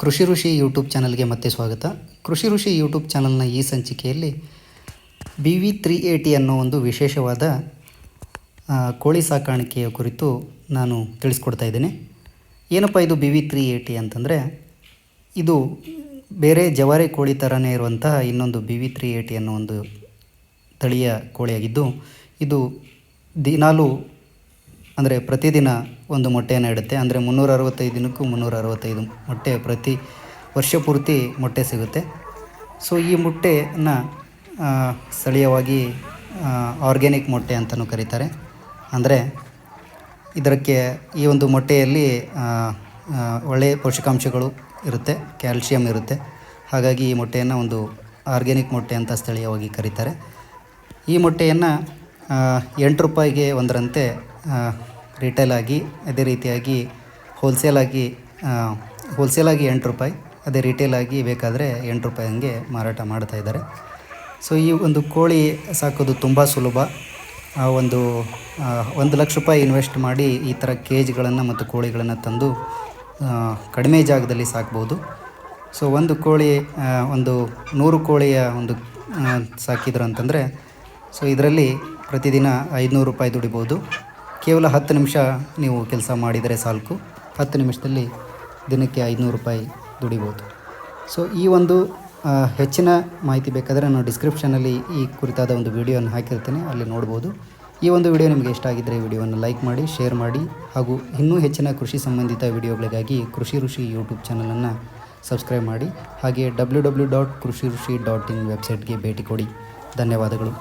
ಕೃಷಿ ಋಷಿ ಯೂಟ್ಯೂಬ್ ಚಾನಲ್ಗೆ ಮತ್ತೆ ಸ್ವಾಗತ. ಕೃಷಿ ಋಷಿ ಯೂಟ್ಯೂಬ್ ಚಾನಲ್ನ ಈ ಸಂಚಿಕೆಯಲ್ಲಿ ಬಿ ವಿ ತ್ರೀ ಏಟಿ ಅನ್ನೋ ಒಂದು ವಿಶೇಷವಾದ ಕೋಳಿ ಸಾಕಾಣಿಕೆಯ ಕುರಿತು ನಾನು ತಿಳಿಸ್ಕೊಡ್ತಾ ಇದ್ದೇನೆ. ಏನಪ್ಪ ಇದು ಬಿ ವಿ ತ್ರೀ ಏಟಿ ಅಂತಂದರೆ, ಇದು ಬೇರೆ ಜವಾರಿ ಕೋಳಿ ಥರನೇ ಇರುವಂತಹ ಇನ್ನೊಂದು ಬಿ ವಿ ತ್ರೀ ಏಟಿ ಅನ್ನೋ ಒಂದು ತಳಿಯ ಕೋಳಿಯಾಗಿದ್ದು, ಇದು ದಿನಾಲು ಅಂದರೆ ಪ್ರತಿದಿನ ಒಂದು ಮೊಟ್ಟೆಯನ್ನು ಇಡುತ್ತೆ. ಅಂದರೆ ಮುನ್ನೂರ ಅರವತ್ತೈದು ದಿನಕ್ಕೂ ಮುನ್ನೂರ ಅರವತ್ತೈದು ಮೊಟ್ಟೆ ಪ್ರತಿ ವರ್ಷ ಪೂರ್ತಿ ಮೊಟ್ಟೆ ಸಿಗುತ್ತೆ. ಸೊ ಈ ಮೊಟ್ಟೆಯನ್ನು ಸ್ಥಳೀಯವಾಗಿ ಆರ್ಗ್ಯಾನಿಕ್ ಮೊಟ್ಟೆ ಅಂತಲೂ ಕರೀತಾರೆ. ಅಂದರೆ ಇದಕ್ಕೆ ಈ ಒಂದು ಮೊಟ್ಟೆಯಲ್ಲಿ ಒಳ್ಳೆಯ ಪೋಷಕಾಂಶಗಳು ಇರುತ್ತೆ, ಕ್ಯಾಲ್ಶಿಯಂ ಇರುತ್ತೆ. ಹಾಗಾಗಿ ಈ ಮೊಟ್ಟೆಯನ್ನು ಒಂದು ಆರ್ಗ್ಯಾನಿಕ್ ಮೊಟ್ಟೆ ಅಂತ ಸ್ಥಳೀಯವಾಗಿ ಕರೀತಾರೆ. ಈ ಮೊಟ್ಟೆಯನ್ನು ಎಂಟು ರೂಪಾಯಿಗೆ ಒಂದರಂತೆ ರಿಟೇಲ್ ಆಗಿ, ಅದೇ ರೀತಿಯಾಗಿ ಹೋಲ್ಸೇಲಾಗಿ ಹೋಲ್ಸೇಲಾಗಿ ಎಂಟು ರೂಪಾಯಿ, ಅದೇ ರಿಟೇಲ್ ಆಗಿ ಬೇಕಾದರೆ ಎಂಟು ರೂಪಾಯಿ ಹಂಗೆ ಮಾರಾಟ ಮಾಡ್ತಾ ಇದ್ದಾರೆ. ಸೊ ಈ ಒಂದು ಕೋಳಿ ಸಾಕೋದು ತುಂಬ ಸುಲಭ. ಆ ಒಂದು ಒಂದು ಲಕ್ಷ ರೂಪಾಯಿ ಇನ್ವೆಸ್ಟ್ ಮಾಡಿ ಈ ಥರ ಕೇಜ್ಗಳನ್ನು ಮತ್ತು ಕೋಳಿಗಳನ್ನು ತಂದು ಕಡಿಮೆ ಜಾಗದಲ್ಲಿ ಸಾಕ್ಬೋದು. ಸೊ ಒಂದು ಕೋಳಿ ಒಂದು ನೂರು ಕೋಳಿಯ ಒಂದು ಸಾಕಿದ್ರು ಅಂತಂದರೆ ಸೊ ಇದರಲ್ಲಿ ಪ್ರತಿದಿನ ಐದುನೂರು ರೂಪಾಯಿ ದುಡಿಬೋದು. ಕೇವಲ ಹತ್ತು ನಿಮಿಷ ನೀವು ಕೆಲಸ ಮಾಡಿದರೆ ಸಾಕು ಹತ್ತು ನಿಮಿಷದಲ್ಲಿ ದಿನಕ್ಕೆ ಐದುನೂರು ರೂಪಾಯಿ ದುಡಿಬೋದು. ಸೊ ಈ ಒಂದು ಹೆಚ್ಚಿನ ಮಾಹಿತಿ ಬೇಕಾದರೆ ನಾನು ಡಿಸ್ಕ್ರಿಪ್ಷನಲ್ಲಿ ಈ ಕುರಿತಾದ ಒಂದು ವಿಡಿಯೋನ ಹಾಕಿರ್ತೇನೆ. ಅಲ್ಲಿ ನೋಡ್ಬೋದು. ಈ ಒಂದು ವಿಡಿಯೋ ನಿಮಗೆ ಇಷ್ಟ ಆಗಿದ್ದರೆ ವಿಡಿಯೋವನ್ನು ಲೈಕ್ ಮಾಡಿ ಶೇರ್ ಮಾಡಿ, ಹಾಗೂ ಇನ್ನೂ ಹೆಚ್ಚಿನ ಕೃಷಿ ಸಂಬಂಧಿತ ವಿಡಿಯೋಗಳಿಗಾಗಿ ಕೃಷಿ ಋಷಿ ಯೂಟ್ಯೂಬ್ ಚಾನಲನ್ನು ಸಬ್ಸ್ಕ್ರೈಬ್ ಮಾಡಿ. ಹಾಗೆ ಡಬ್ಲ್ಯೂ ಡಬ್ಲ್ಯೂ ಡಾಟ್ ಕೃಷಿ ಋಷಿ ಡಾಟ್ ಇನ್ ವೆಬ್ಸೈಟ್ಗೆ ಭೇಟಿ ಕೊಡಿ. ಧನ್ಯವಾದಗಳು.